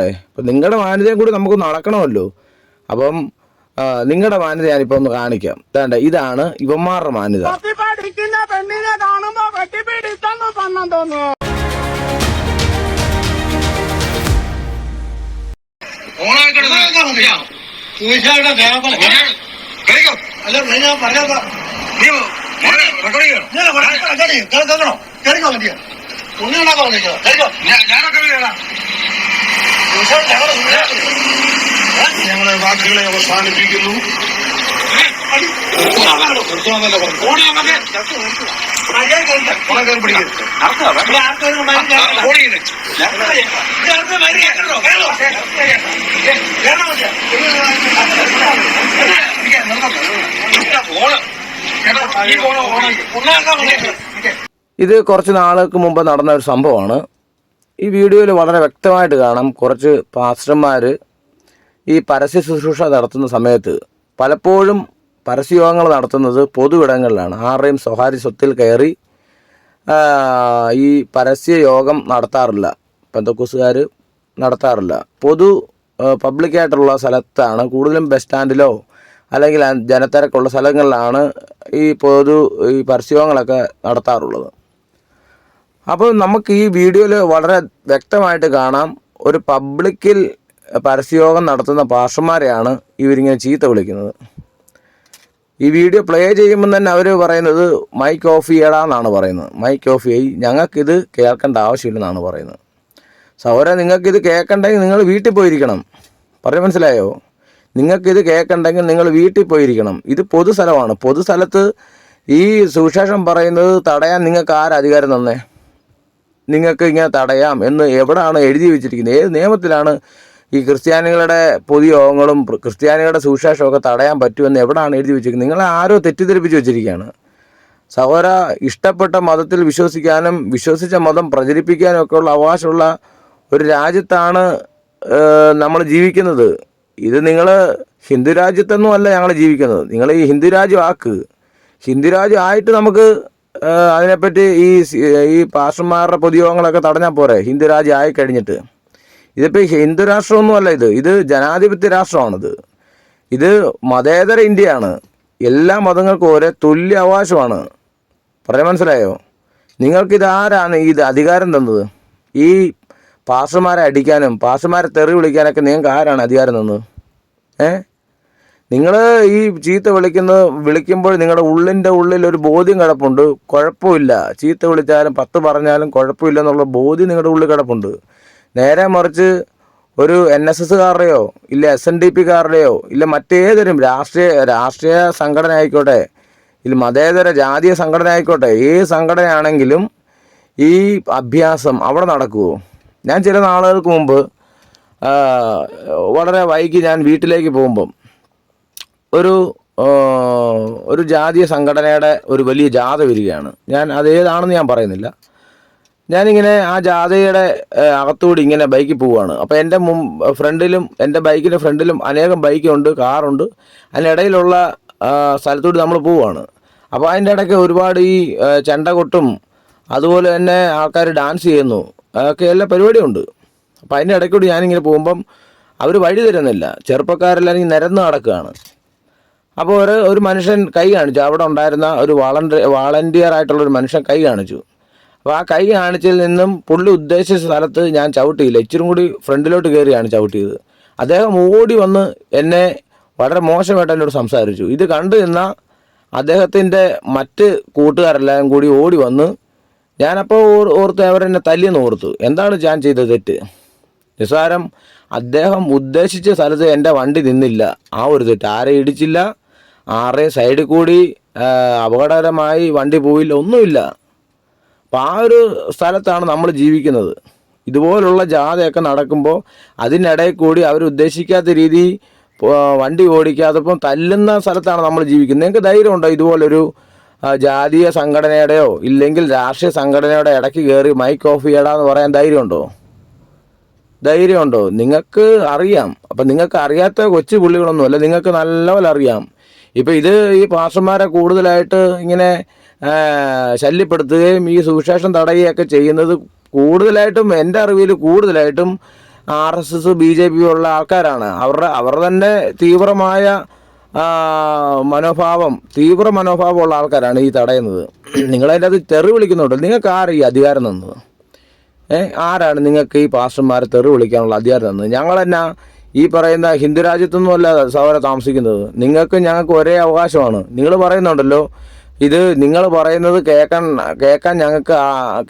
അപ്പം നിങ്ങളുടെ മാന്യതയും കൂടി നമുക്ക് നടക്കണമല്ലോ അപ്പം നിങ്ങളുടെ മാന്യത ഞാനിപ്പോൾ ഒന്ന് കാണിക്കാം. വേണ്ട ഇതാണ് ഇവന്മാരുടെ മാന്യത. പത്തി പഠിക്കുന്ന പെണ്ണിനെ കാണുമ്പോ കെട്ടിപ്പിടിച്ചെന്ന് പണം തോന്നുന്നു പൂജയുടെ ദേവത അല്ല ഞാൻ പറഞ്ഞതാ കേൾക്കണോ കേൾക്കോ ഇത് കുറച്ച് നാളുകൾക്ക് മുമ്പ് നടന്ന ഒരു സംഭവമാണ്. ഈ വീഡിയോയിൽ വളരെ വ്യക്തമായിട്ട് കാണാം കുറച്ച് പാസ്റ്റർമാർ ഈ പരസ്യ ശുശ്രൂഷ നടത്തുന്ന സമയത്ത് പലപ്പോഴും പരസ്യയോഗങ്ങൾ നടത്തുന്നത് പൊതുവിടങ്ങളിലാണ്. ആരുടെയും സ്വകാര്യ സ്വത്തിൽ കയറി ഈ പരസ്യ യോഗം നടത്താറില്ല. പെന്തക്കൂസുകാർ നടത്താറില്ല. പൊതു പബ്ലിക്കായിട്ടുള്ള സ്ഥലത്താണ് കൂടുതലും ബസ് സ്റ്റാൻഡിലോ അല്ലെങ്കിൽ ജനത്തിരക്കുള്ള സ്ഥലങ്ങളിലാണ് ഈ പൊതു ഈ പരസ്യയോഗങ്ങളൊക്കെ നടത്താറുള്ളത്. അപ്പോൾ നമുക്ക് ഈ വീഡിയോയിൽ വളരെ വ്യക്തമായിട്ട് കാണാം. ഒരു പബ്ലിക്കിൽ പരസ്യയോഗം നടത്തുന്ന പാഷന്മാരെയാണ് ഇവരിങ്ങനെ ചീത്ത വിളിക്കുന്നത്. ഈ വീഡിയോ പ്ലേ ചെയ്യുമ്പോൾ തന്നെ അവർ പറയുന്നത് മൈക്ക് ഓഫ് ചെയ്യടാ എന്നാണ് പറയുന്നത്. മൈക്ക് ഓഫ് ചെയ്യ്. ഞങ്ങൾക്കിത് കേൾക്കേണ്ട ആവശ്യമില്ലെന്നാണ് പറയുന്നത്. സൗര നിങ്ങൾക്കിത് കേൾക്കണ്ടെങ്കിൽ നിങ്ങൾ വീട്ടിൽ പോയിരിക്കണം. പറഞ്ഞു മനസ്സിലായോ? നിങ്ങൾക്കിത് കേൾക്കണ്ടെങ്കിൽ നിങ്ങൾ വീട്ടിൽ പോയിരിക്കണം. ഇത് പൊതുസ്ഥലമാണ്. പൊതുസ്ഥലത്ത് ഈ സുവിശേഷം പറയുന്നത് തടയാൻ നിങ്ങൾക്ക് ആരധികാരം തന്നേ? നിങ്ങൾക്ക് ഇങ്ങനെ തടയാം എന്ന് എവിടെയാണ് എഴുതി വെച്ചിരിക്കുന്നത്? ഏത് നിയമത്തിലാണ് ഈ ക്രിസ്ത്യാനികളുടെ പൊതുയോഗങ്ങളും ക്രിസ്ത്യാനികളുടെ സുവിശേഷമൊക്കെ തടയാൻ പറ്റുമെന്ന് എവിടെയാണ് എഴുതി വെച്ചിരിക്കുന്നത്? നിങ്ങളെ ആരോ തെറ്റിദ്ധരിപ്പിച്ച് വെച്ചിരിക്കുകയാണ്. സഹോദര ഇഷ്ടപ്പെട്ട മതത്തിൽ വിശ്വസിക്കാനും വിശ്വസിച്ച മതം പ്രചരിപ്പിക്കാനും ഒക്കെ ഉള്ള അവകാശമുള്ള ഒരു രാജ്യത്താണ് നമ്മൾ ജീവിക്കുന്നത്. ഇത് നിങ്ങൾ ഹിന്ദു രാജ്യത്തൊന്നും അല്ല ഞങ്ങൾ ജീവിക്കുന്നത്. നിങ്ങൾ ഈ ഹിന്ദു രാജ്യം ആക്ക്. ഹിന്ദു രാജ്യം ആയിട്ട് നമുക്ക് അതിനെപ്പറ്റി ഈ ഈ പാസ്റ്റർമാരുടെ പൊതുയോഗങ്ങളൊക്കെ തടഞ്ഞാൽ പോരെ? ഹിന്ദു രാജ്യം ആയി കഴിഞ്ഞിട്ട് ഇതിപ്പോൾ ഹിന്ദു രാഷ്ട്രമൊന്നുമല്ല ഇത്. ഇത് ജനാധിപത്യ രാഷ്ട്രമാണിത്. ഇത് മതേതര ഇന്ത്യയാണ്. എല്ലാ മതങ്ങൾക്കും ഒരേ തുല്യ അവകാശമാണ്. പറയാൻ മനസ്സിലായോ? നിങ്ങൾക്ക് ഇതാരാണ് ഇത് അധികാരം തന്നത്? ഈ പാസ്റ്റർമാരെ അടിക്കാനും പാസ്റ്റർമാരെ തെറി വിളിക്കാനൊക്കെ നിങ്ങൾക്ക് ആരാണ് അധികാരം തന്നത്? ഏ? നിങ്ങൾ ഈ ചീത്ത വിളിക്കുന്ന വിളിക്കുമ്പോൾ നിങ്ങളുടെ ഉള്ളിന്റെ ഉള്ളിൽ ഒരു ബോധ്യം കിടപ്പുണ്ട്. കുഴപ്പമില്ല. ചീത്ത വിളിച്ചാലും പത്ത് പറഞ്ഞാലും കുഴപ്പമില്ല എന്നുള്ള ബോധ്യം നിങ്ങളുടെ ഉള്ളിൽ കിടപ്പുണ്ട്. നേരെ മറിച്ച് ഒരു എൻ എസ് എസ്സുകാരുടെയോ ഇല്ല എസ് എൻ ഡി പിക്കാരുടെയോ ഇല്ല മറ്റേതൊരും രാഷ്ട്രീയ രാഷ്ട്രീയ സംഘടന ആയിക്കോട്ടെ ഇല്ല മതേതര ജാതീയ സംഘടന ആയിക്കോട്ടെ ഏത് സംഘടനയാണെങ്കിലും ഈ അഭ്യാസം അവിടെ നടക്കുമോ ഞാൻ ചില നാളുകൾക്ക് മുമ്പ് വളരെ വൈകി ഞാൻ വീട്ടിലേക്ക് പോകുമ്പം ഒരു ഒരു ജാതീയ സംഘടനയുടെ ഒരു വലിയ ജാഥ വരികയാണ്. ഞാൻ അതേതാണെന്ന് ഞാൻ പറയുന്നില്ല. ഞാനിങ്ങനെ ആ ജാഥയുടെ അകത്തുകൂടി ഇങ്ങനെ ബൈക്കിൽ പോവുകയാണ് അപ്പോൾ എന്റെ മും ഫ്രണ്ടിലും എന്റെ ബൈക്കിന്റെ ഫ്രണ്ടിലും അനേകം ബൈക്കുണ്ട് കാറുണ്ട്. അതിനിടയിലുള്ള സ്ഥലത്തോട് നമ്മൾ പോവുകയാണ് അപ്പോൾ അതിന്റെ ഇടയ്ക്ക് ഒരുപാട് ഈ ചെണ്ട കൊട്ടും അതുപോലെ തന്നെ ആൾക്കാർ ഡാൻസ് ചെയ്യുന്നു അതൊക്കെ എല്ലാ പരിപാടിയുണ്ട്. അപ്പോൾ അതിന്റെ ഇടയ്ക്കൂടി ഞാനിങ്ങനെ പോകുമ്പം അവർ വഴി തരുന്നില്ല. ചെറുപ്പക്കാരെല്ലാം നിരന്ന് നടക്കുകയാണ്. അപ്പോൾ ഒരു ഒരു മനുഷ്യൻ കൈ കാണിച്ചു. അവിടെ ഉണ്ടായിരുന്ന ഒരു വളണ്ടിയർ വാളണ്ടിയർ ആയിട്ടുള്ള ഒരു മനുഷ്യൻ കൈ കാണിച്ചു. അപ്പോൾ ആ കൈ കാണിച്ചതിൽ നിന്നും പുള്ളി ഉദ്ദേശിച്ച സ്ഥലത്ത് ഞാൻ ചവിട്ടിയില്ല. ഇച്ചിരി കൂടി ഫ്രണ്ടിലോട്ട് കയറിയാണ് ചവിട്ടിയത്. അദ്ദേഹം ഓടി വന്ന് എന്നെ വളരെ മോശമായിട്ട് എന്നോട് സംസാരിച്ചു. ഇത് കണ്ടു നിന്ന അദ്ദേഹത്തിന്റെ മറ്റ് കൂട്ടുകാരെല്ലാം കൂടി ഓടി വന്ന് ഞാനപ്പോൾ ഓർ- ഓർത്ത് അവരെന്നെ തല്ലിയെന്ന് ഓർത്തു. എന്താണ് ഞാൻ ചെയ്ത തെറ്റ്? നിസ്സാരം അദ്ദേഹം ഉദ്ദേശിച്ച സ്ഥലത്ത് എന്റെ വണ്ടി നിന്നില്ല. ആ ഒരു തെറ്റ്. ആരെ ഇടിച്ചില്ല ആരുടെയും സൈഡിൽ കൂടി അപകടകരമായി വണ്ടി പോയില്ല ഒന്നുമില്ല. അപ്പോൾ ആ ഒരു സ്ഥലത്താണ് നമ്മൾ ജീവിക്കുന്നത്. ഇതുപോലുള്ള ജാഥയൊക്കെ നടക്കുമ്പോൾ അതിനിടയിൽ കൂടി അവർ ഉദ്ദേശിക്കാത്ത രീതി വണ്ടി ഓടിക്കാത്തപ്പം തല്ലുന്ന സ്ഥലത്താണ് നമ്മൾ ജീവിക്കുന്നത്. നിങ്ങൾക്ക് ധൈര്യമുണ്ടോ ഇതുപോലൊരു ജാതീയ സംഘടനയുടെയോ ഇല്ലെങ്കിൽ രാഷ്ട്രീയ സംഘടനയുടെ ഇടയ്ക്ക് കയറി മൈക്ക് ഓഫ് ചെയ്യടാന്ന് പറയാൻ ധൈര്യമുണ്ടോ ധൈര്യമുണ്ടോ നിങ്ങൾക്ക് അറിയാം. അപ്പം നിങ്ങൾക്ക് അറിയാത്ത കൊച്ചു പുള്ളികളൊന്നുമല്ല നിങ്ങൾക്ക് നല്ലപോലെ അറിയാം. ഇപ്പം ഇത് ഈ പാസ്റ്റർമാരെ കൂടുതലായിട്ട് ഇങ്ങനെ ശല്യപ്പെടുത്തുകയും ഈ സുവിശേഷം തടയുകയൊക്കെ ചെയ്യുന്നത് കൂടുതലായിട്ടും എന്റെ അറിവിൽ കൂടുതലായിട്ടും R S S B J P ഉള്ള ആൾക്കാരാണ്. അവരുടെ അവർ തന്നെ തീവ്രമായ മനോഭാവം തീവ്ര മനോഭാവമുള്ള ആൾക്കാരാണ് ഈ തടയുന്നത്. നിങ്ങളതിന്റെ അത് തെറി വിളിക്കുന്നുണ്ട് നിങ്ങൾക്ക് ആര് ഈ അധികാരം തന്നത്? ഏ ആരാണ് നിങ്ങൾക്ക് ഈ പാസ്റ്റർമാരെ തെറി വിളിക്കാനുള്ള അധികാരം തന്നത്? ഞങ്ങൾ തന്നെ ഈ പറയുന്ന ഹിന്ദു രാജ്യത്തൊന്നുമല്ല സഹോദര താമസിക്കുന്നത്. നിങ്ങൾക്ക് ഞങ്ങൾക്ക് ഒരേ അവകാശമാണ്. നിങ്ങൾ പറയുന്നുണ്ടല്ലോ ഇത് നിങ്ങൾ പറയുന്നത് കേൾക്കാൻ കേൾക്കാൻ ഞങ്ങൾക്ക്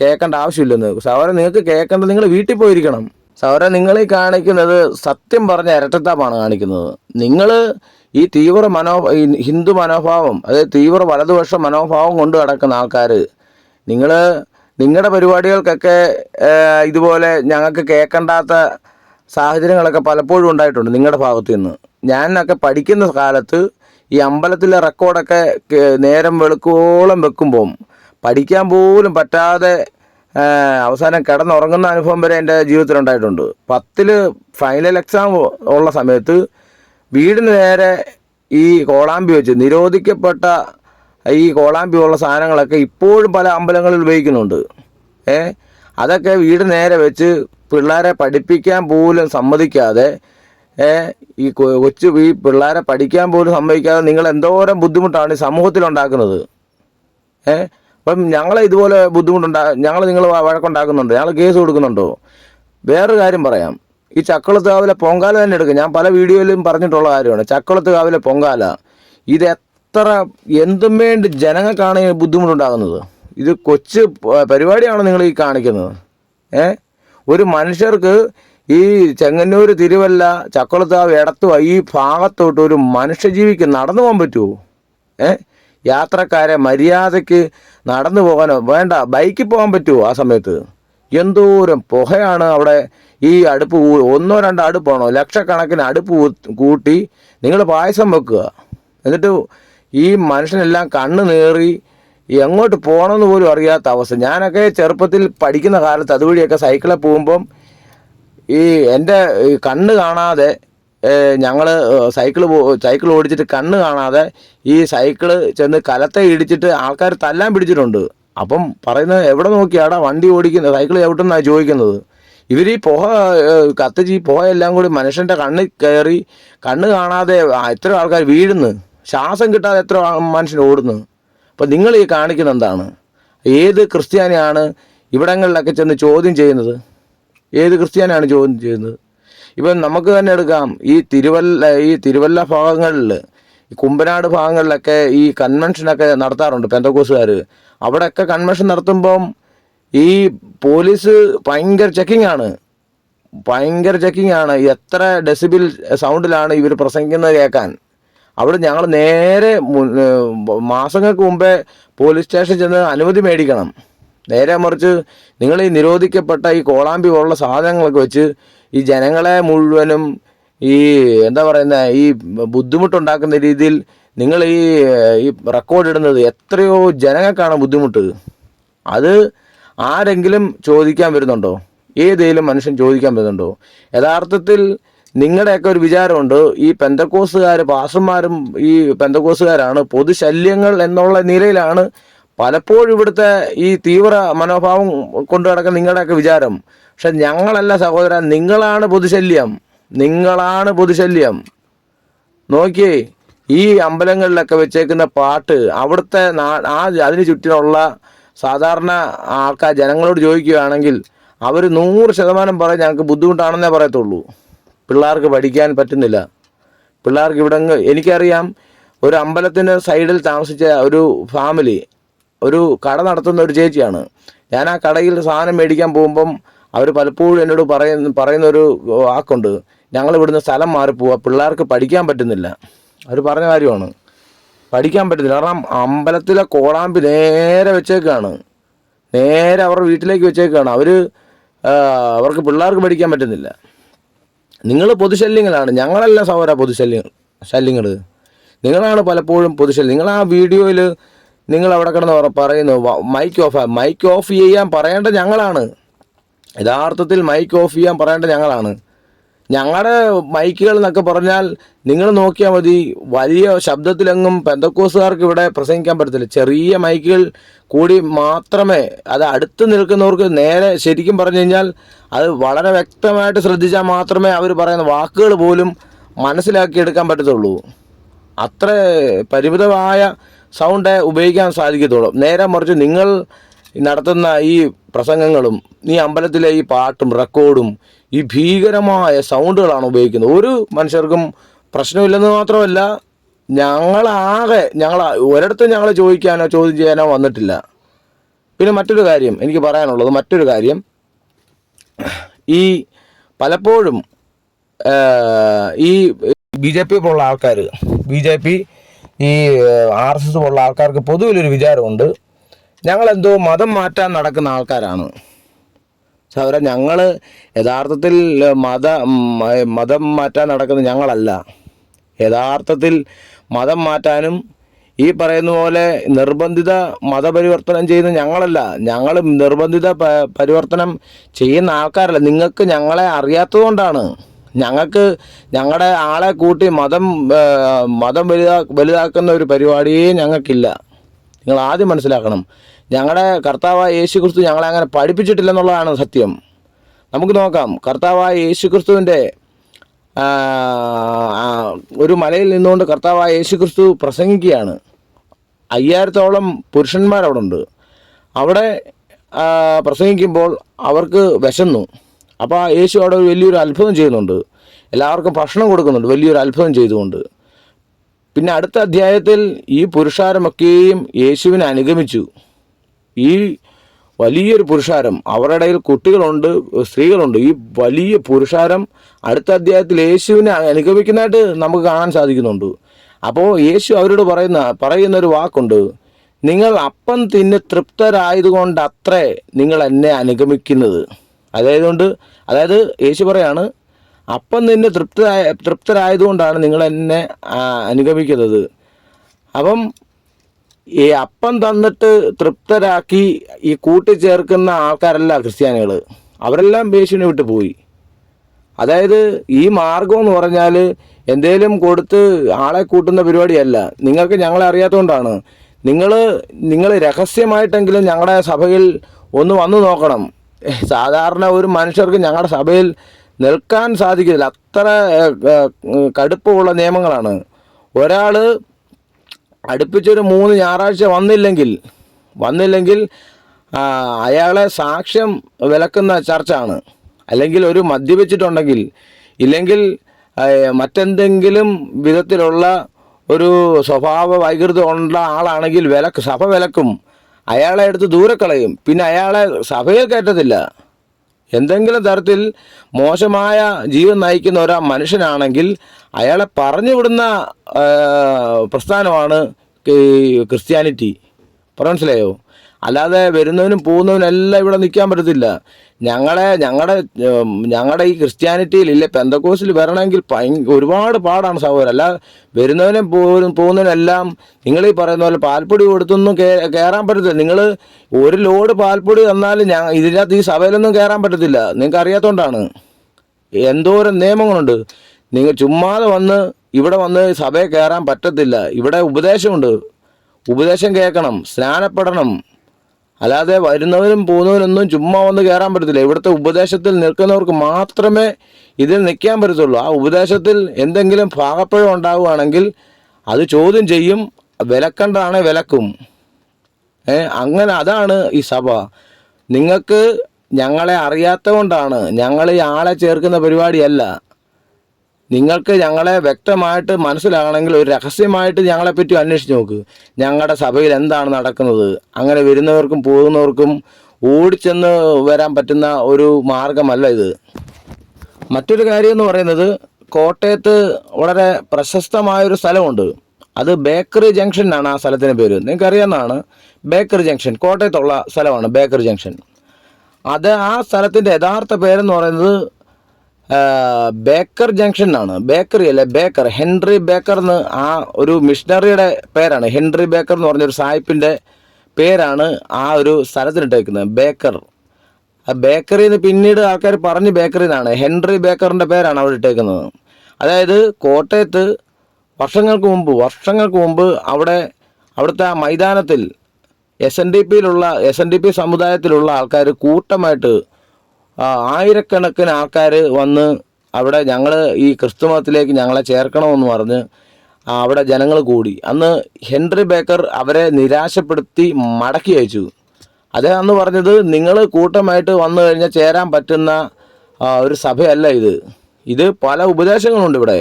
കേൾക്കേണ്ട ആവശ്യമില്ലെന്ന്. സഹോദരൻ നിങ്ങൾക്ക് കേൾക്കേണ്ടത് നിങ്ങൾ വീട്ടിൽ പോയിരിക്കണം. സഹോദരൻ നിങ്ങൾ ഈ കാണിക്കുന്നത് സത്യം പറഞ്ഞ ഇരട്ടത്താപ്പാണ് കാണിക്കുന്നത്. നിങ്ങൾ ഈ തീവ്ര മനോ ഹിന്ദു മനോഭാവം അതായത് തീവ്ര വലതുപക്ഷ മനോഭാവം കൊണ്ട് നടക്കുന്ന ആൾക്കാർ നിങ്ങൾ നിങ്ങളുടെ പരിപാടികൾക്കൊക്കെ ഇതുപോലെ ഞങ്ങൾക്ക് കേൾക്കണ്ടാത്ത സാഹചര്യങ്ങളൊക്കെ പലപ്പോഴും ഉണ്ടായിട്ടുണ്ട് നിങ്ങളുടെ ഭാഗത്തു നിന്ന്. ഞാനൊക്കെ പഠിക്കുന്ന കാലത്ത് ഈ അമ്പലത്തിലെ റെക്കോർഡൊക്കെ നേരം വെളുക്കോളം വെക്കുമ്പം പഠിക്കാൻ പോലും പറ്റാതെ അവസാനം കിടന്നുറങ്ങുന്ന അനുഭവം വരെ എന്റെ ജീവിതത്തിൽ ഉണ്ടായിട്ടുണ്ട്. പത്തിൽ ഫൈനൽ എക്സാം ഉള്ള സമയത്ത് വീടിന് നേരെ ഈ കോളാമ്പി വെച്ച് നിരോധിക്കപ്പെട്ട ഈ കോളാമ്പി ഉള്ള സാധനങ്ങളൊക്കെ ഇപ്പോഴും പല അമ്പലങ്ങളിൽ ഉപയോഗിക്കുന്നുണ്ട്. ഏ അതൊക്കെ വീട് നേരെ വെച്ച് പിള്ളേരെ പഠിപ്പിക്കാൻ പോലും സമ്മതിക്കാതെ ഈ കൊച്ചു ഈ പിള്ളേരെ പഠിക്കാൻ പോലും സമ്മതിക്കാതെ നിങ്ങൾ എന്തോരം ബുദ്ധിമുട്ടാണ് ഈ സമൂഹത്തിൽ ഉണ്ടാക്കുന്നത്. ഏ അപ്പം ഞങ്ങളെ ഇതുപോലെ ബുദ്ധിമുട്ടുണ്ടാ ഞങ്ങൾ നിങ്ങൾ വഴക്കുണ്ടാക്കുന്നുണ്ടോ? ഞങ്ങൾ കേസ് കൊടുക്കുന്നുണ്ടോ? വേറൊരു കാര്യം പറയാം. ഈ ചക്കുളത്ത് കാവിലെ പൊങ്കാല തന്നെ എടുക്കും. ഞാൻ പല വീഡിയോയിലും പറഞ്ഞിട്ടുള്ള കാര്യമാണ്. ചക്കുളത്ത് കാവിലെ പൊങ്കാല ഇത് എത്ര എന്തും വേണ്ടി ജനങ്ങൾക്കാണ് ബുദ്ധിമുട്ടുണ്ടാകുന്നത്. ഇത് കൊച്ചു പരിപാടിയാണോ നിങ്ങൾ ഈ കാണിക്കുന്നത്? ഏ ഒരു മനുഷ്യർക്ക് ഈ ചെങ്ങന്നൂർ തിരുവല്ല ചക്കുളത്താവ് ഇടത്തു ഈ ഭാഗത്തോട്ട് ഒരു മനുഷ്യജീവിക്ക് നടന്നു പോകാൻ പറ്റുമോ ഏ? യാത്രക്കാരെ മര്യാദയ്ക്ക് നടന്നു പോകാനോ വേണ്ട ബൈക്കിൽ പോകാൻ പറ്റുമോ ആ സമയത്ത്? എന്തോരം പുകയാണ് അവിടെ ഈ അടുപ്പ് ഒന്നോ രണ്ടോ അടുപ്പാണോ ലക്ഷക്കണക്കിന് അടുപ്പ് കൂട്ടി നിങ്ങൾ പായസം വെക്കുക. എന്നിട്ട് ഈ മനുഷ്യനെല്ലാം കണ്ണ് നേറി എങ്ങോട്ട് പോകണമെന്ന് പോലും അറിയാത്ത അവസ്ഥ. ഞാനൊക്കെ ചെറുപ്പത്തിൽ പഠിക്കുന്ന കാലത്ത് അതുവഴിയൊക്കെ സൈക്കിളിൽ പോകുമ്പം ഈ എന്റെ കണ്ണ് കാണാതെ ഞങ്ങൾ സൈക്കിൾ സൈക്കിൾ ഓടിച്ചിട്ട് കണ്ണ് കാണാതെ ഈ സൈക്കിൾ ചെന്ന് കലത്തെ ഇടിച്ചിട്ട് ആൾക്കാർ തല്ലാൻ പിടിച്ചിട്ടുണ്ട്. അപ്പം പറയുന്നത് എവിടെ നോക്കിയാടാ വണ്ടി ഓടിക്കുന്നത് സൈക്കിൾ ചവിട്ടുന്നാണ് ചോദിക്കുന്നത്? ഇവർ ഈ പുക ഏഹ്, കത്തിച്ച് ഈ പുഹയെല്ലാം കൂടി മനുഷ്യന്റെ കണ്ണിൽ കയറി കണ്ണ് കാണാതെ എത്ര ആൾക്കാർ വീഴുന്നു. ശ്വാസം കിട്ടാതെ എത്ര മനുഷ്യൻ ഓടുന്നു. അപ്പം നിങ്ങൾ ഈ കാണിക്കുന്ന എന്താണ്? ഏത് ക്രിസ്ത്യാനിയാണ് ഇവിടങ്ങളിലൊക്കെ ചെന്ന് ചോദ്യം ചെയ്യുന്നത്? ഏത് ക്രിസ്ത്യാനിയാണ് ചോദ്യം ചെയ്യുന്നത്? ഇപ്പം നമുക്ക് തന്നെ എടുക്കാം. ഈ തിരുവല്ല ഈ തിരുവല്ല ഭാഗങ്ങളിൽ ഈ കുമ്പനാട് ഭാഗങ്ങളിലൊക്കെ ഈ കൺവെൻഷനൊക്കെ നടത്താറുണ്ട് പെന്തക്കോസുകാർ അവിടെയൊക്കെ കൺവെൻഷൻ നടത്തുമ്പം ഈ പോലീസ് ഭയങ്കര ചെക്കിംഗ് ആണ്. ഭയങ്കര ചെക്കിംഗ് ആണ്. എത്ര ഡെസിബിൽ സൗണ്ടിലാണ് ഇവർ പ്രസംഗിക്കുന്നത് കേൾക്കാൻ. അവിടെ ഞങ്ങൾ നേരെ മാസങ്ങൾക്ക് മുമ്പേ പോലീസ് സ്റ്റേഷനിൽ ചെന്ന് അനുമതി മേടിക്കണം. നേരെ മറിച്ച് നിങ്ങൾ ഈ നിരോധിക്കപ്പെട്ട ഈ കോളാമ്പി പോലുള്ള സാധനങ്ങളൊക്കെ വെച്ച് ഈ ജനങ്ങളെ മുഴുവനും ഈ എന്താ പറയുന്ന ഈ ബുദ്ധിമുട്ടുണ്ടാക്കുന്ന രീതിയിൽ നിങ്ങൾ ഈ ഈ റെക്കോർഡ് ഇടുന്നത് എത്രയോ ജനങ്ങൾക്കാണ് ബുദ്ധിമുട്ട്. അത് ആരെങ്കിലും ചോദിക്കാൻ വരുന്നുണ്ടോ? ഏതെങ്കിലും മനുഷ്യൻ ചോദിക്കാൻ വരുന്നുണ്ടോ? യഥാർത്ഥത്തിൽ നിങ്ങളുടെയൊക്കെ ഒരു വിചാരമുണ്ട് ഈ പെന്തക്കോസുകാർ പാസന്മാരും ഈ പെന്തക്കോസുകാരാണ് പൊതുശല്യങ്ങൾ എന്നുള്ള നിലയിലാണ് പലപ്പോഴും ഇവിടുത്തെ ഈ തീവ്ര മനോഭാവം കൊണ്ടു നടക്കുന്ന നിങ്ങളുടെയൊക്കെ വിചാരം. പക്ഷെ ഞങ്ങളല്ല സഹോദരൻ നിങ്ങളാണ് പൊതുശല്യം. നിങ്ങളാണ് പൊതുശല്യം. നോക്കിയേ ഈ അമ്പലങ്ങളിലൊക്കെ വെച്ചേക്കുന്ന പാട്ട് അവിടുത്തെ ആ അതിന് ചുറ്റിനുള്ള സാധാരണ ആൾക്കാർ ജനങ്ങളോട് ചോദിക്കുകയാണെങ്കിൽ അവർ നൂറ് ശതമാനം പറയും ഞങ്ങൾക്ക് ബുദ്ധിമുട്ടാണെന്നേ പറയത്തുള്ളൂ. പിള്ളേർക്ക് പഠിക്കാൻ പറ്റുന്നില്ല. പിള്ളേർക്ക് ഇവിടെ എനിക്കറിയാം ഒരു അമ്പലത്തിന്റെ സൈഡിൽ താമസിച്ച ഒരു ഫാമിലി ഒരു കട നടത്തുന്ന ഒരു ചേച്ചിയാണ്. ഞാൻ ആ കടയിൽ സാധനം മേടിക്കാൻ പോകുമ്പം അവർ പലപ്പോഴും എന്നോട് പറയുന്ന പറയുന്ന ഒരു വാക്കുണ്ട്. ഞങ്ങൾ ഇവിടുന്ന് സ്ഥലം മാറിപ്പോവാ പോവാ പിള്ളേർക്ക് പഠിക്കാൻ പറ്റുന്നില്ല. അവർ പറഞ്ഞ കാര്യമാണ്. പഠിക്കാൻ പറ്റുന്നില്ല. കാരണം അമ്പലത്തിലെ കോളാമ്പി നേരെ വെച്ചേക്കാണ്. നേരെ അവരുടെ വീട്ടിലേക്ക് വെച്ചേക്കാണ്. അവർ അവർക്ക് പിള്ളേർക്ക് പഠിക്കാൻ പറ്റുന്നില്ല. നിങ്ങൾ പൊതുശല്യങ്ങളാണ്. ഞങ്ങളല്ല സൗര പൊതുശല്യങ്ങൾ ശല്യങ്ങൾ നിങ്ങളാണ് പലപ്പോഴും പൊതുശല്യം. നിങ്ങൾ ആ വീഡിയോയിൽ നിങ്ങൾ അവിടെ കിടന്ന് പറയുന്നു മൈക്ക് ഓഫ് മൈക്ക് ഓഫ് ചെയ്യാൻ പറയേണ്ട ഞങ്ങളാണ്. യഥാർത്ഥത്തിൽ മൈക്ക് ഓഫ് ചെയ്യാൻ പറയേണ്ട ഞങ്ങളാണ്. ഞങ്ങളുടെ മൈക്കുകൾ എന്നൊക്കെ പറഞ്ഞാൽ നിങ്ങൾ നോക്കിയാൽ മതി വലിയ ശബ്ദത്തിലെങ്ങും പെന്തക്കോസുകാർക്ക് ഇവിടെ പ്രസംഗിക്കാൻ പറ്റത്തില്ല. ചെറിയ മൈക്കുകൾ കൂടി മാത്രമേ അത് അടുത്ത് നിൽക്കുന്നവർക്ക് നേരെ ശരിക്കും പറഞ്ഞു കഴിഞ്ഞാൽ അത് വളരെ വ്യക്തമായിട്ട് ശ്രദ്ധിച്ചാൽ മാത്രമേ അവർ പറയുന്ന വാക്കുകൾ പോലും മനസ്സിലാക്കി എടുക്കാൻ പറ്റത്തുള്ളൂ. അത്ര പരിമിതമായ സൗണ്ട് ഉപയോഗിക്കാൻ സാധിക്കത്തുള്ളൂ നേരെ മറിച്ച് നിങ്ങൾ നടത്തുന്ന ഈ പ്രസംഗങ്ങളും ഈ അമ്പലത്തിലെ ഈ പാട്ടും റെക്കോർഡും ഈ ഭീകരമായ സൗണ്ടുകളാണ് ഉപയോഗിക്കുന്നത്. ഒരു മനുഷ്യർക്കും പ്രശ്നമില്ലെന്ന് മാത്രമല്ല ഞങ്ങളാകെ ഞങ്ങൾ ഒരിടത്തും ഞങ്ങൾ ചോദിക്കാനോ ചോദ്യം ചെയ്യാനോ വന്നിട്ടില്ല. പിന്നെ മറ്റൊരു കാര്യം എനിക്ക് പറയാനുള്ളത് മറ്റൊരു കാര്യം. ഈ പലപ്പോഴും ഈ ബി ജെ പി പോലുള്ള ആൾക്കാർ ബി ജെ പി ഈ ആർ എസ് എസ് പോലുള്ള ആൾക്കാർക്ക് പൊതുവിലൊരു വിചാരമുണ്ട്. ഞങ്ങളെന്തോ മതം മാറ്റാൻ നടക്കുന്ന ആൾക്കാരാണ്. സൗര ഞങ്ങൾ യഥാർത്ഥത്തിൽ മത മതം മാറ്റാൻ നടക്കുന്ന ഞങ്ങളല്ല. യഥാർത്ഥത്തിൽ മതം മാറ്റാനും ഈ പറയുന്ന പോലെ നിർബന്ധിത മതപരിവർത്തനം ചെയ്യുന്ന ഞങ്ങളല്ല. ഞങ്ങൾ നിർബന്ധിത പരിവർത്തനം ചെയ്യുന്ന ആൾക്കാരല്ല. നിങ്ങൾക്ക് ഞങ്ങളെ അറിയാത്തതുകൊണ്ടാണ് ഞങ്ങൾക്ക് ഞങ്ങളുടെ ആളെ കൂട്ടി മതം മതം വലുതാ വലുതാക്കുന്ന ഒരു പരിപാടിയേ ഞങ്ങൾക്കില്ല. നിങ്ങൾ ആദ്യം മനസ്സിലാക്കണം. ഞങ്ങളുടെ കർത്താവായ യേശു ക്രിസ്തു ഞങ്ങളെ അങ്ങനെ പഠിപ്പിച്ചിട്ടില്ലെന്നുള്ളതാണ് സത്യം. നമുക്ക് നോക്കാം. കർത്താവായ യേശു ക്രിസ്തുവിന്റെ ഒരു മലയിൽ നിന്നുകൊണ്ട് കർത്താവായ യേശു ക്രിസ്തു പ്രസംഗിക്കുകയാണ്. അയ്യായിരത്തോളം പുരുഷന്മാർ അവിടെ ഉണ്ട് അവിടെ പ്രസംഗിക്കുമ്പോൾ അവർക്ക് വിശന്നു. അപ്പോൾ യേശു അവിടെ വലിയൊരു അത്ഭുതം ചെയ്യുന്നുണ്ട്. എല്ലാവർക്കും ഭക്ഷണം കൊടുക്കുന്നുണ്ട്. വലിയൊരു അത്ഭുതം ചെയ്തുകൊണ്ട്. പിന്നെ അടുത്ത അധ്യായത്തിൽ ഈ പുരുഷാരമൊക്കെയും യേശുവിനെ അനുഗമിച്ചു. ഈ വലിയൊരു പുരുഷാരം അവരുടെ കുട്ടികളുണ്ട് സ്ത്രീകളുണ്ട്. ഈ വലിയ പുരുഷാരം അടുത്ത അധ്യായത്തിൽ യേശുവിനെ അനുഗമിക്കുന്നതായിട്ട് നമുക്ക് കാണാൻ സാധിക്കുന്നുണ്ട്. അപ്പോൾ യേശു അവരോട് പറയുന്ന പറയുന്ന ഒരു വാക്കുണ്ട്. നിങ്ങൾ അപ്പം തിന്ന് തൃപ്തരായതുകൊണ്ട് അത്രേ നിങ്ങൾ എന്നെ അനുഗമിക്കുന്നത്. അതായത് കൊണ്ട് അതായത് യേശു പറയാണ് അപ്പം നിന്ന് തൃപ്തരായ തൃപ്തരായതുകൊണ്ടാണ് നിങ്ങൾ എന്നെ അനുഗമിക്കുന്നത്. അപ്പം ഈ അപ്പം തന്നിട്ട് തൃപ്തരാക്കി ഈ കൂട്ടിച്ചേർക്കുന്ന ആൾക്കാരല്ല ക്രിസ്ത്യാനികൾ അവരെല്ലാം യേശുവിനെ വിട്ട് പോയി. അതായത് ഈ മാർഗം എന്ന് പറഞ്ഞാൽ എന്തേലും കൊടുത്ത് ആളെ കൂട്ടുന്ന പരിപാടിയല്ല. നിങ്ങൾക്ക് ഞങ്ങളെ അറിയാത്തതുകൊണ്ടാണ് നിങ്ങൾ നിങ്ങൾ രഹസ്യമായിട്ടെങ്കിലും ഞങ്ങളുടെ സഭയിൽ ഒന്ന് വന്നു നോക്കണം. സാധാരണ ഒരു മനുഷ്യർക്ക് ഞങ്ങളുടെ സഭയിൽ നിൽക്കാൻ സാധിക്കില്ല അത്ര കടുപ്പമുള്ള നിയമങ്ങളാണ്. ഒരാൾ അടുപ്പിച്ചൊരു മൂന്ന് ഞായറാഴ്ച വന്നില്ലെങ്കിൽ വന്നില്ലെങ്കിൽ അയാളെ സാക്ഷ്യം വിലക്കുന്ന ചർച്ചാണ്. അല്ലെങ്കിൽ ഒരു മദ്യപിച്ചിട്ടുണ്ടെങ്കിൽ ഇല്ലെങ്കിൽ മറ്റെന്തെങ്കിലും വിധത്തിലുള്ള ഒരു സ്വഭാവ വൈകൃതം ഉള്ള ആളാണെങ്കിൽ വിലക്ക് സഭ വിലക്കും. അയാളെ എടുത്ത് ദൂരെ കളയും. പിന്നെ അയാളെ സഭയിൽ കയറ്റത്തില്ല. എന്തെങ്കിലും തരത്തിൽ മോശമായ ജീവൻ നയിക്കുന്ന ഒരാ മനുഷ്യനാണെങ്കിൽ അയാളെ പറഞ്ഞു വിടുന്ന പ്രസ്ഥാനമാണ് ക്രിസ്ത്യാനിറ്റി. മനസ്സിലായോ? അല്ലാതെ വരുന്നവനും പോകുന്നവനും എല്ലാം ഇവിടെ നിൽക്കാൻ പറ്റത്തില്ല. ഞങ്ങളെ ഞങ്ങളുടെ ഞങ്ങളുടെ ഈ ക്രിസ്ത്യാനിറ്റിയിൽ ഇല്ലേ പെന്തക്കോസിൽ വരണമെങ്കിൽ ഒരുപാട് പാടാണ് സഹോദരൻ. അല്ല വരുന്നവനും പോലും പോകുന്നവനെല്ലാം നിങ്ങൾ ഈ പറയുന്ന പോലെ പാൽപ്പൊടി കൊടുത്തൊന്നും കയറാൻ പറ്റത്തില്ല. നിങ്ങൾ ഒരു ലോഡ് പാൽപ്പൊടി തന്നാലും ഞാൻ ഇതിനകത്ത് ഈ സഭയിലൊന്നും കയറാൻ പറ്റത്തില്ല. നിങ്ങൾക്ക് അറിയാത്തതുകൊണ്ടാണ് എന്തോരം നിയമങ്ങളുണ്ട്. നിങ്ങൾ ചുമ്മാതെ വന്ന് ഇവിടെ വന്ന് സഭയിൽ കയറാൻ പറ്റത്തില്ല. ഇവിടെ ഉപദേശമുണ്ട്. ഉപദേശം കേൾക്കണം. സ്നാനപ്പെടണം. അല്ലാതെ വരുന്നവരും പോകുന്നവരൊന്നും ചുമ്മാ വന്ന് കയറാൻ പറ്റത്തില്ല. ഇവിടുത്തെ ഉപദേശത്തിൽ നിൽക്കുന്നവർക്ക് മാത്രമേ ഇതിൽ നിൽക്കാൻ പറ്റത്തുള്ളൂ. ആ ഉപദേശത്തിൽ എന്തെങ്കിലും ഭാഗപ്പഴം ഉണ്ടാവുകയാണെങ്കിൽ അത് ചോദ്യം ചെയ്യും വിലക്കേണ്ടതാണെ വിലക്കും. അങ്ങനെ അതാണ് ഈ സഭ. നിങ്ങൾക്ക് ഞങ്ങളെ അറിയാത്തതുകൊണ്ടാണ് ഞങ്ങൾ ഈ ആളെ ചേർക്കുന്ന പരിപാടിയല്ല. നിങ്ങൾക്ക് ഞങ്ങളെ വ്യക്തമായിട്ട് മനസ്സിലാകണമെങ്കിൽ ഒരു രഹസ്യമായിട്ട് ഞങ്ങളെപ്പറ്റി അന്വേഷിച്ച് നോക്ക്. ഞങ്ങളുടെ സഭയിൽ എന്താണ് നടക്കുന്നത്? അങ്ങനെ വരുന്നവർക്കും പോകുന്നവർക്കും ഓടിച്ചെന്ന് വരാൻ പറ്റുന്ന ഒരു മാർഗമല്ല ഇത്. മറ്റൊരു കാര്യം എന്ന് പറയുന്നത് കോട്ടയത്ത് വളരെ പ്രശസ്തമായൊരു സ്ഥലമുണ്ട്. അത് ബേക്കറി ജംഗ്ഷൻ ആ സ്ഥലത്തിന് പേര്. നിങ്ങൾക്ക് അറിയാവുന്നതാണ്. ബേക്കറി ജംഗ്ഷൻ കോട്ടയത്തുള്ള സ്ഥലമാണ് ബേക്കറി ജംഗ്ഷൻ. അത് ആ സ്ഥലത്തിന്റെ യഥാർത്ഥ പേരെന്ന് പറയുന്നത് ബേക്കർ ജംഗ്ഷൻ എന്നാണ് ബേക്കറി അല്ലെ? ബേക്കർ. ഹെൻറി ബേക്കർ എന്ന് ആ ഒരു മിഷണറിയുടെ പേരാണ്. ഹെൻറി ബേക്കർ എന്ന് പറഞ്ഞൊരു സായിപ്പിന്റെ പേരാണ് ആ ഒരു സ്ഥലത്തിനിട്ടേക്കുന്നത്. ബേക്കർ. ആ ബേക്കറിയിൽ നിന്ന് പിന്നീട് ആൾക്കാർ പറഞ്ഞ് ബേക്കറി എന്നാണ്. ഹെൻറി ബേക്കറിന്റെ പേരാണ് അവിടെ ഇട്ടേക്കുന്നത്. അതായത് കോട്ടയത്ത് വർഷങ്ങൾക്ക് മുമ്പ് വർഷങ്ങൾക്ക് മുമ്പ് അവിടെ അവിടുത്തെ ആ മൈതാനത്തിൽ എസ് എൻ ഡി പിയിലുള്ള എസ് എൻ ഡി പി സമുദായത്തിലുള്ള ആൾക്കാർ കൂട്ടമായിട്ട് ആയിരക്കണക്കിന് ആൾക്കാർ വന്ന് അവിടെ ഞങ്ങൾ ഈ ക്രിസ്തു മതത്തിലേക്ക് ഞങ്ങളെ ചേർക്കണമെന്ന് പറഞ്ഞ് അവിടെ ജനങ്ങൾ കൂടി. അന്ന് ഹെൻറി ബേക്കർ അവരെ നിരാശപ്പെടുത്തി മടക്കി അയച്ചു. അദ്ദേഹം അന്ന് പറഞ്ഞത് നിങ്ങൾ കൂട്ടമായിട്ട് വന്നു കഴിഞ്ഞാൽ ചേരാൻ പറ്റുന്ന ഒരു സഭയല്ല ഇത്. ഇത് പല ഉപദേശങ്ങളുണ്ട് ഇവിടെ.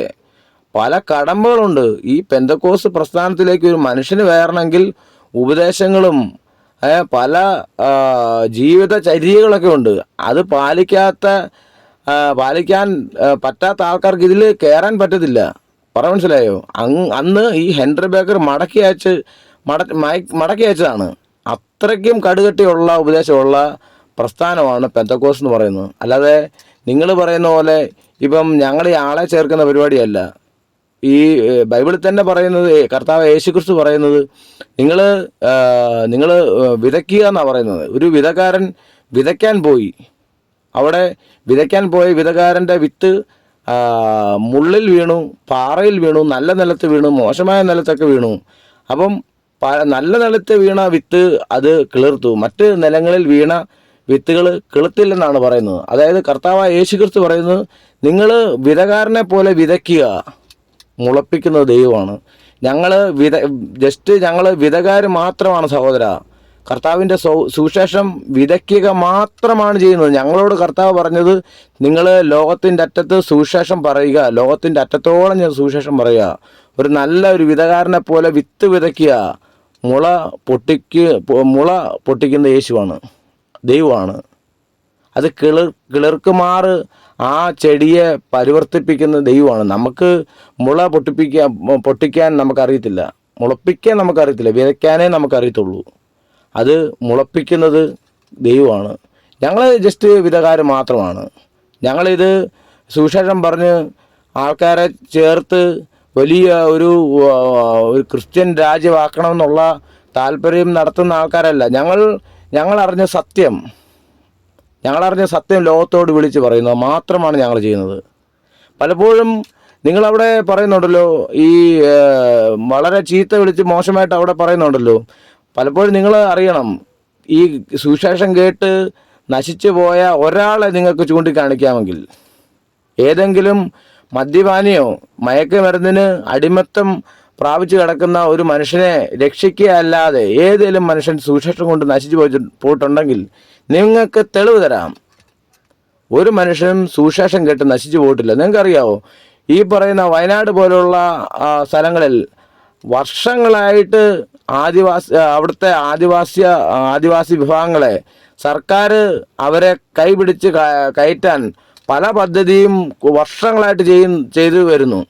പല കടമ്പകളുണ്ട്. ഈ പെന്തക്കോസ് പ്രസ്ഥാനത്തിലേക്ക് ഒരു മനുഷ്യന് വേറണമെങ്കിൽ ഉപദേശങ്ങളും പല ജീവിത ജീവിതചര്യകളൊക്കെ ഉണ്ട്. അത് പാലിക്കാത്ത പാലിക്കാൻ പറ്റാത്ത ആൾക്കാർക്ക് ഇതിൽ കയറാൻ പറ്റത്തില്ല. പറ മനസ്സിലായോ? അന്ന് ഈ ഹെൻറി ബേക്കർ മടക്കി അയച്ച് മട മടക്കി അയച്ചതാണ്. അത്രയ്ക്കും കടുകട്ടിയുള്ള ഉപദേശമുള്ള പ്രസ്ഥാനമാണ് പെന്തക്കോസ് എന്ന് പറയുന്നത്. അല്ലാതെ നിങ്ങൾ പറയുന്ന പോലെ ഇപ്പം ഞങ്ങൾ ഈ ആളെ ചേർക്കുന്ന പരിപാടിയല്ല. ഈ ബൈബിളിൽ തന്നെ പറയുന്നത് കർത്താവ് യേശുക്രിസ്തു പറയുന്നത് നിങ്ങൾ നിങ്ങൾ വിതയ്ക്കുക എന്നാണ് പറയുന്നത്. ഒരു വിതക്കാരൻ വിതയ്ക്കാൻ പോയി. അവിടെ വിതയ്ക്കാൻ പോയ വിതകാരന്റെ വിത്ത് മുള്ളിൽ വീണു പാറയിൽ വീണു നല്ല നിലത്ത് വീണു മോശമായ നിലത്തൊക്കെ വീണു. അപ്പം നല്ല നിലത്ത് വീണ വിത്ത് അത് കിളിർത്തു. മറ്റ് നിലങ്ങളിൽ വീണ വിത്തുകൾ കിളുത്തില്ലെന്നാണ് പറയുന്നത്. അതായത് കർത്താവ് യേശുക്രിസ്തു പറയുന്നത് നിങ്ങൾ വിതകാരനെ പോലെ വിതയ്ക്കുക. മുളപ്പിക്കുന്നത് ദൈവമാണ്. ഞങ്ങൾ വിത ജസ്റ്റ് ഞങ്ങൾ വിതകാർ മാത്രമാണ് സഹോദര. കർത്താവിന്റെ സൗ സുവിശേഷം വിതയ്ക്കുക മാത്രമാണ് ചെയ്യുന്നത്. ഞങ്ങളോട് കർത്താവ് പറഞ്ഞത് നിങ്ങൾ ലോകത്തിന്റെ അറ്റത്ത് സുവിശേഷം പറയുക. ലോകത്തിന്റെ അറ്റത്തോളം ഞാൻ സുവിശേഷം പറയുക. ഒരു നല്ല ഒരു വിതകാരനെ പോലെ വിത്ത് വിതയ്ക്കുക. മുള പൊട്ടിക്ക് മുള പൊട്ടിക്കുന്ന യേശുവാണ്. ദൈവമാണ്. അത് കിളിർ കിളിർക്കുമാറ് ആ ചെടിയെ പരിവർത്തിപ്പിക്കുന്ന ദൈവമാണ്. നമുക്ക് മുള പൊട്ടിപ്പിക്കാൻ പൊട്ടിക്കാൻ നമുക്കറിയത്തില്ല. മുളപ്പിക്കാൻ നമുക്കറിയത്തില്ല. വിതയ്ക്കാനേ നമുക്കറിയത്തുള്ളൂ. അത് മുളപ്പിക്കുന്നത് ദൈവമാണ്. ഞങ്ങൾ ജസ്റ്റ് വിധകാരം മാത്രമാണ്. ഞങ്ങളിത് സുവിശേഷം പറഞ്ഞ് ആൾക്കാരെ ചേർത്ത് വലിയ ഒരു ഒരു ക്രിസ്ത്യൻ രാജ്യമാക്കണമെന്നുള്ള താല്പര്യം നടത്തുന്ന ആൾക്കാരല്ല. ഞങ്ങൾ അറിഞ്ഞ സത്യം. ഞങ്ങളറിഞ്ഞ സത്യം ലോകത്തോട് വിളിച്ച് പറയുന്നത് മാത്രമാണ് ഞങ്ങൾ ചെയ്യുന്നത്. പലപ്പോഴും നിങ്ങളവിടെ പറയുന്നുണ്ടല്ലോ ഈ വളരെ ചീത്ത വിളിച്ച് മോശമായിട്ട് അവിടെ പറയുന്നുണ്ടല്ലോ. പലപ്പോഴും നിങ്ങൾ അറിയണം ഈ സുവിശേഷം കേട്ട് നശിച്ചു പോയ ഒരാളെ നിങ്ങൾക്ക് ചൂണ്ടിക്കാണിക്കാമെങ്കിൽ. ഏതെങ്കിലും മദ്യപാനിയോ മയക്കുമരുന്നിന് അടിമത്തം പ്രാപിച്ചു കിടക്കുന്ന ഒരു മനുഷ്യനെ രക്ഷിക്കുക അല്ലാതെ ഏതെങ്കിലും മനുഷ്യൻ സുവിശേഷം കൊണ്ട് നശിച്ചു പോയി പോയിട്ടുണ്ടെങ്കിൽ നിങ്ങൾക്ക് തെളിവ് തരാം. ഒരു മനുഷ്യനും സുശേഷം കേട്ട് നശിച്ചു പോയിട്ടില്ല. നിങ്ങൾക്കറിയാവോ? ഈ പറയുന്ന വയനാട് പോലുള്ള സ്ഥലങ്ങളിൽ വർഷങ്ങളായിട്ട് ആദിവാസി അവിടുത്തെ ആദിവാസി ആദിവാസി വിഭാഗങ്ങളെ സർക്കാർ അവരെ കൈപിടിച്ച് കയറ്റാൻ പല പദ്ധതിയും വർഷങ്ങളായിട്ട് ചെയ്യും ചെയ്തു വരുന്നു.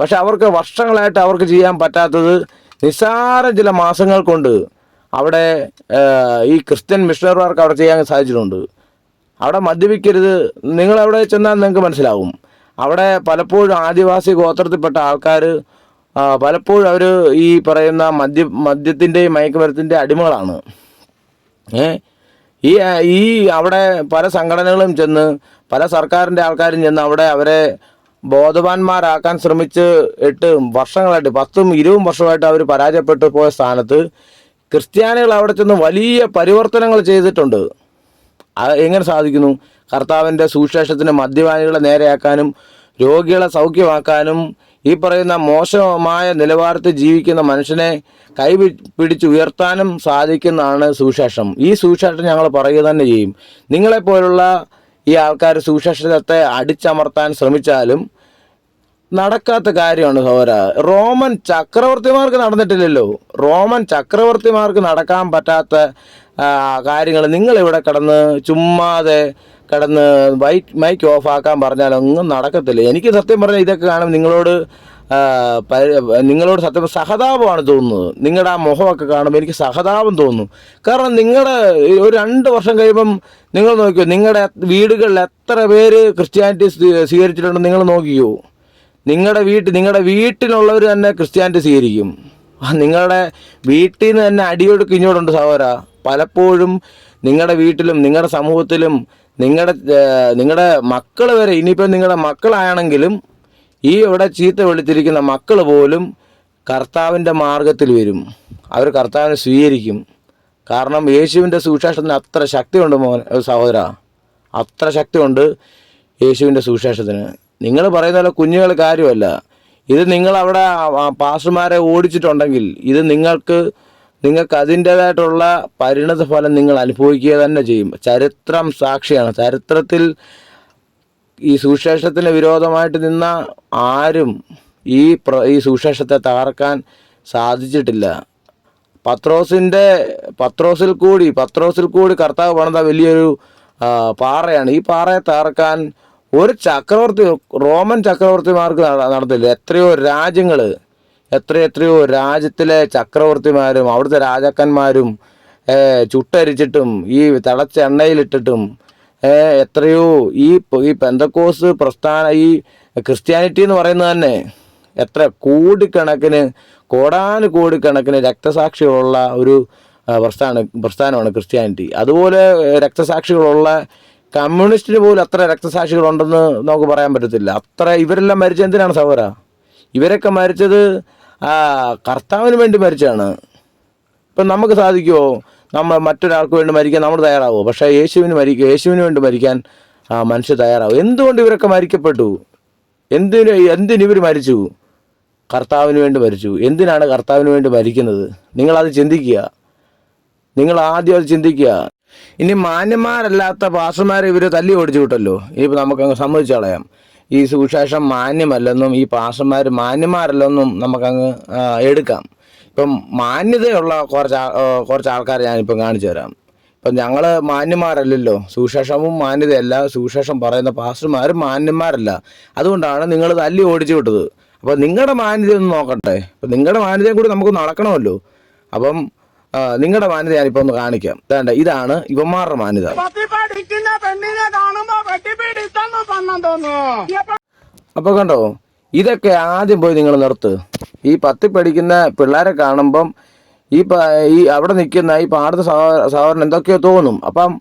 പക്ഷെ അവർക്ക് വർഷങ്ങളായിട്ട് അവർക്ക് ചെയ്യാൻ പറ്റാത്തത് നിസ്സാര ചില മാസങ്ങൾ കൊണ്ട് അവിടെ ഈ ക്രിസ്ത്യൻ മിഷണറിമാർക്ക് അവിടെ ചെയ്യാൻ സാധിച്ചിട്ടുണ്ട്. അവിടെ മദ്യപിക്കരുത്. നിങ്ങൾ അവിടെ ചെന്നാൽ നിങ്ങൾക്ക് മനസ്സിലാവും. അവിടെ പലപ്പോഴും ആദിവാസി ഗോത്രത്തിൽപ്പെട്ട ആൾക്കാർ പലപ്പോഴും അവർ ഈ പറയുന്ന മദ്യ മദ്യത്തിന്റെയും മയക്കുമരത്തിന്റെ അടിമകളാണ്. ഏ? ഈ ഈ അവിടെ പല സംഘടനകളും ചെന്ന് പല സർക്കാരിന്റെ ആൾക്കാരും ചെന്ന് അവിടെ അവരെ ബോധവാന്മാരാക്കാൻ ശ്രമിച്ച് എട്ട് വർഷങ്ങളായിട്ട് പത്തും ഇരുപതും വർഷമായിട്ട് അവർ പരാജയപ്പെട്ടു പോയ സ്ഥാനത്ത് ക്രിസ്ത്യാനികൾ അവിടെ ചെന്ന് വലിയ പരിവർത്തനങ്ങൾ ചെയ്തിട്ടുണ്ട്. എങ്ങനെ സാധിക്കുന്നു? കർത്താവിന്റെ സുവിശേഷത്തിന് മദ്യപാനികളെ നേരെയാക്കാനും രോഗികളെ സൗഖ്യമാക്കാനും ഈ പറയുന്ന മോശമായ നിലവാരത്തിൽ ജീവിക്കുന്ന മനുഷ്യനെ കൈ പിടിച്ച് ഉയർത്താനും സാധിക്കുന്നതാണ് സുവിശേഷം. ഈ സുവിശേഷം ഞങ്ങൾ പറയുക തന്നെ ചെയ്യും. നിങ്ങളെപ്പോലുള്ള ഈ ആൾക്കാർ സുവിശേഷത്തെ അടിച്ചമർത്താൻ ശ്രമിച്ചാലും നടക്കാത്ത കാര്യമാണ് സൗര. റോമൻ ചക്രവർത്തിമാർക്ക് നടന്നിട്ടില്ലല്ലോ. റോമൻ ചക്രവർത്തിമാർക്ക് നടക്കാൻ പറ്റാത്ത കാര്യങ്ങൾ നിങ്ങളിവിടെ കിടന്ന് ചുമ്മാതെ കിടന്ന് വൈറ്റ് മൈക്ക് ഓഫ് ആക്കാൻ പറഞ്ഞാലൊന്നും നടക്കത്തില്ല. എനിക്ക് സത്യം പറഞ്ഞാൽ ഇതൊക്കെ കാണും നിങ്ങളോട് നിങ്ങളോട് സത്യം പറഞ്ഞാൽ സഹതാപമാണ് തോന്നുന്നത്. നിങ്ങളുടെ ആ മുഖമൊക്കെ കാണുമ്പോൾ എനിക്ക് സഹതാപം തോന്നുന്നു കാരണം നിങ്ങളുടെ ഒരു രണ്ട് വർഷം കഴിയുമ്പം നിങ്ങൾ നോക്കിയോ നിങ്ങളുടെ വീടുകളിൽ എത്ര പേര് ക്രിസ്ത്യാനിറ്റി സ്വീ- സ്വീകരിച്ചിട്ടുണ്ടെന്ന് നിങ്ങൾ നോക്കിയോ? നിങ്ങളുടെ വീട്ടിൽ നിങ്ങളുടെ വീട്ടിലുള്ളവർ തന്നെ ക്രിസ്ത്യാനിറ്റി സ്വീകരിക്കും. നിങ്ങളുടെ വീട്ടിൽ നിന്ന് തന്നെ അടിയൊഴുക്ക് ഇങ്ങോട്ടുണ്ട് സഹോദര. പലപ്പോഴും നിങ്ങളുടെ വീട്ടിലും നിങ്ങളുടെ സമൂഹത്തിലും നിങ്ങളുടെ നിങ്ങളുടെ മക്കൾ വരെ ഇനിയിപ്പോൾ നിങ്ങളുടെ മക്കളാണെങ്കിലും ഈ ഇവിടെ ചീത്ത വിളിച്ചിരിക്കുന്ന മക്കൾ പോലും കർത്താവിന്റെ മാർഗത്തിൽ വരും. അവർ കർത്താവിനെ സ്വീകരിക്കും. കാരണം യേശുവിന്റെ സുവിശേഷത്തിന് അത്ര ശക്തിയുണ്ട് മോൻ സഹോദര. അത്ര ശക്തിയുണ്ട് യേശുവിന്റെ സുവിശേഷത്തിന്. നിങ്ങൾ പറയുന്ന പോലെ കുഞ്ഞുങ്ങൾ കാര്യമല്ല. ഇത് നിങ്ങൾ അവിടെ പാസ്റ്റർമാരെ ഓടിച്ചിട്ടുണ്ടെങ്കിൽ ഇത് നിങ്ങൾക്ക് നിങ്ങൾക്ക് അതിന്റേതായിട്ടുള്ള പരിണത ഫലം നിങ്ങൾ അനുഭവിക്കുക തന്നെ ചെയ്യും. ചരിത്രം സാക്ഷിയാണ്. ചരിത്രത്തിൽ ഈ സുവിശേഷത്തിന് വിരോധമായിട്ട് നിന്ന ആരും ഈ പ്ര ഈ സുവിശേഷത്തെ തകർക്കാൻ സാധിച്ചിട്ടില്ല. പത്രോസിന്റെ പത്രോസിൽ കൂടി പത്രോസിൽ കൂടി കർത്താവ് പണിത വലിയൊരു പാറയാണ്. ഈ പാറയെ തകർക്കാൻ ഒരു ചക്രവർത്തി റോമൻ ചക്രവർത്തിമാർക്ക് നട- നടന്നില്ല എത്രയോ രാജ്യങ്ങൾ എത്രയെത്രയോ രാജ്യത്തിലെ ചക്രവർത്തിമാരും അവിടുത്തെ രാജാക്കന്മാരും ചുട്ടരിച്ചിട്ടും ഈ തിളച്ച എണ്ണയിലിട്ടിട്ടും എത്രയോ ഈ ഈ പെന്തക്കോസ് പ്രസ്ഥാന ഈ ക്രിസ്ത്യാനിറ്റി എന്ന് പറയുന്നത് തന്നെ എത്ര കോടിക്കണക്കിന് കോടാനുകോടിക്കണക്കിന് രക്തസാക്ഷികളുള്ള ഒരു പ്രസ്ഥാന പ്രസ്ഥാനമാണ് ക്രിസ്ത്യാനിറ്റി. അതുപോലെ രക്തസാക്ഷികളുള്ള കമ്മ്യൂണിസ്റ്റിന് പോലും അത്ര രക്തസാക്ഷികളുണ്ടെന്ന് നമുക്ക് പറയാൻ പറ്റത്തില്ല. അത്ര ഇവരെല്ലാം മരിച്ച എന്തിനാണ് സഹോദര? ഇവരൊക്കെ മരിച്ചത് കർത്താവിന് വേണ്ടി മരിച്ചാണ് ഇപ്പം നമുക്ക് സാധിക്കുമോ നമ്മൾ മറ്റൊരാൾക്ക് വേണ്ടി മരിക്കാൻ നമ്മൾ തയ്യാറാവുമോ പക്ഷേ യേശുവിന് മരിക്കുക യേശുവിന് വേണ്ടി മരിക്കാൻ മനുഷ്യർ തയ്യാറാവും. എന്തുകൊണ്ട് ഇവരൊക്കെ മരിക്കപ്പെട്ടു? എന്തിന് എന്തിന് ഇവർ മരിച്ചു? കർത്താവിന് വേണ്ടി മരിച്ചു. എന്തിനാണ് കർത്താവിന് വേണ്ടി മരിക്കുന്നത്? നിങ്ങളത് ചിന്തിക്കുക. നിങ്ങൾ ആദ്യം അത് ചിന്തിക്കുക. ഇനി മാന്യന്മാരല്ലാത്ത പാസ്റ്റർമാരെ ഇവർ തല്ലി ഓടിച്ചു വിട്ടല്ലോ. ഇനിയിപ്പോൾ നമുക്കങ്ങ് സമ്മതിച്ചു കളയാം. ഈ സുവിശേഷം മാന്യമല്ലെന്നും ഈ പാസ്റ്റർമാർ മാന്യന്മാരല്ലെന്നും നമുക്കങ്ങ് എടുക്കാം. ഇപ്പം മാന്യതയുള്ള കുറച്ച് കുറച്ച് ആൾക്കാരെ ഞാനിപ്പം കാണിച്ചു തരാം. ഇപ്പം ഞങ്ങൾ മാന്യന്മാരല്ലല്ലോ. സുവിശേഷവും മാന്യതയല്ല. സുവിശേഷം പറയുന്ന പാസ്റ്റർമാരും മാന്യന്മാരല്ല. അതുകൊണ്ടാണ് നിങ്ങൾ തല്ലി ഓടിച്ചു വിട്ടത്. അപ്പോൾ നിങ്ങളുടെ മാന്യത ഒന്ന് നോക്കട്ടെ. അപ്പം നിങ്ങളുടെ മാന്യതയും കൂടി നമുക്ക് നടക്കണമല്ലോ. അപ്പം നിങ്ങളുടെ മാന്യത ഞാനിപ്പോ ഒന്ന് കാണിക്കാം. വേണ്ട ഇതാണ് ഇവന്മാരുടെ മാന്യത. അപ്പൊ കണ്ടോ ഇതൊക്കെ ആദ്യം പോയി നിങ്ങൾ നിർത്ത്. ഈ പത്തി പഠിക്കുന്ന പിള്ളേരെ കാണുമ്പം ഈ ഈ അവിടെ നിൽക്കുന്ന ഈ പാടത്ത് സഹോദര സഹോദരൻ എന്തൊക്കെയോ തോന്നും. അപ്പം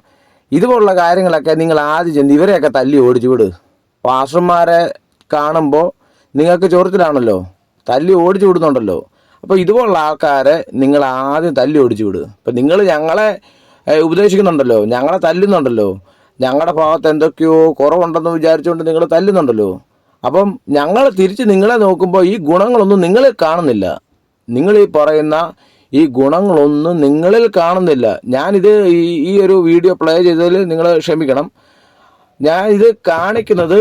ഇതുപോലുള്ള കാര്യങ്ങളൊക്കെ നിങ്ങൾ ആദ്യം ചെന്ന് ഇവരെയൊക്കെ തല്ലി ഓടിച്ചു വിട്. പാസ്റ്റർമാരെ കാണുമ്പോൾ നിങ്ങൾക്ക് ചോറത്തിലാണല്ലോ തല്ലി ഓടിച്ചു വിടുന്നുണ്ടല്ലോ. അപ്പോൾ ഇതുപോലുള്ള ആൾക്കാരെ നിങ്ങൾ ആദ്യം തല്ലി ഓടിച്ചു വിടുക അപ്പം നിങ്ങൾ ഞങ്ങളെ ഉപദേശിക്കുന്നുണ്ടല്ലോ. ഞങ്ങളെ തല്ലുന്നുണ്ടല്ലോ. ഞങ്ങളുടെ ഭാഗത്ത് എന്തൊക്കെയോ കുറവുണ്ടെന്ന് വിചാരിച്ചുകൊണ്ട് നിങ്ങൾ തല്ലുന്നുണ്ടല്ലോ. അപ്പം ഞങ്ങൾ തിരിച്ച് നിങ്ങളെ നോക്കുമ്പോൾ ഈ ഗുണങ്ങളൊന്നും നിങ്ങളിൽ കാണുന്നില്ല. നിങ്ങൾ ഈ പറയുന്ന ഈ ഗുണങ്ങളൊന്നും നിങ്ങളിൽ കാണുന്നില്ല. ഞാനിത് ഈ ഈ ഒരു വീഡിയോ പ്ലേ ചെയ്തതിൽ നിങ്ങൾ ക്ഷമിക്കണം. ഞാൻ ഇത് കാണിക്കുന്നത്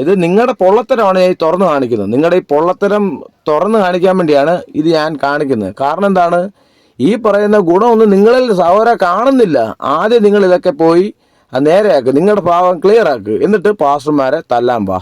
ഇത് നിങ്ങളുടെ പൊള്ളത്തരമാണ് ഞാൻ തുറന്ന് കാണിക്കുന്നത്. നിങ്ങളുടെ ഈ പൊള്ളത്തരം തുറന്നു കാണിക്കാൻ വേണ്ടിയാണ് ഇത് ഞാൻ കാണിക്കുന്നത്. കാരണം എന്താണ്? ഈ പറയുന്ന ഗുണമൊന്നും നിങ്ങളിൽ സഹോദര കാണുന്നില്ല. ആദ്യം നിങ്ങൾ ഇതൊക്കെ പോയി നേരെയാക്കുക നേരെയാക്ക്. നിങ്ങളുടെ ഭാവം ക്ലിയർ ആക്ക്. എന്നിട്ട് പാസ്റ്റർമാരെ തല്ലാൻ വാ.